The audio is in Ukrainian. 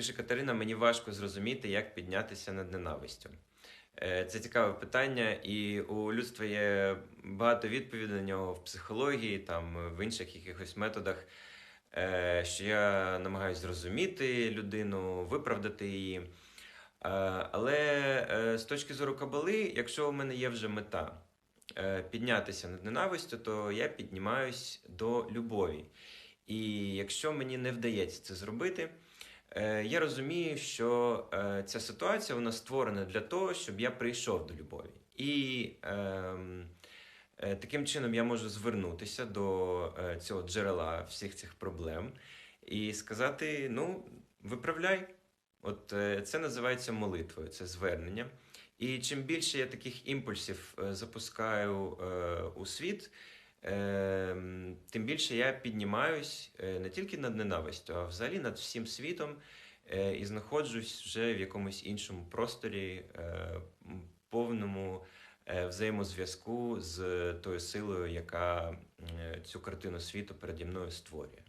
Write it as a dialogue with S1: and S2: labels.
S1: Пише Катерина, мені важко зрозуміти, як піднятися над ненавистю. Е, Це цікаве питання, і у людства є багато відповідей на нього в психології, там в інших якихось методах, е, що я намагаюся зрозуміти людину, виправдати її. Е, Але з точки зору кабали, якщо у мене є вже мета піднятися над ненавистю, то я піднімаюсь до любові. І якщо мені не вдається це зробити, я розумію, що е, ця ситуація вона створена для того, щоб я прийшов до любові. І ем, е, таким чином я можу звернутися до е, цього джерела всіх цих проблем і сказати: ну, виправляй. От е, це називається молитвою, це звернення. І чим більше я таких імпульсів е, запускаю е, у світ, е, тим більше я піднімаюсь е, не тільки над ненавистю, а взагалі над всім світом е, і знаходжусь вже в якомусь іншому просторі, е, повному взаємозв'язку з тою силою, яка цю картину світу переді мною створює.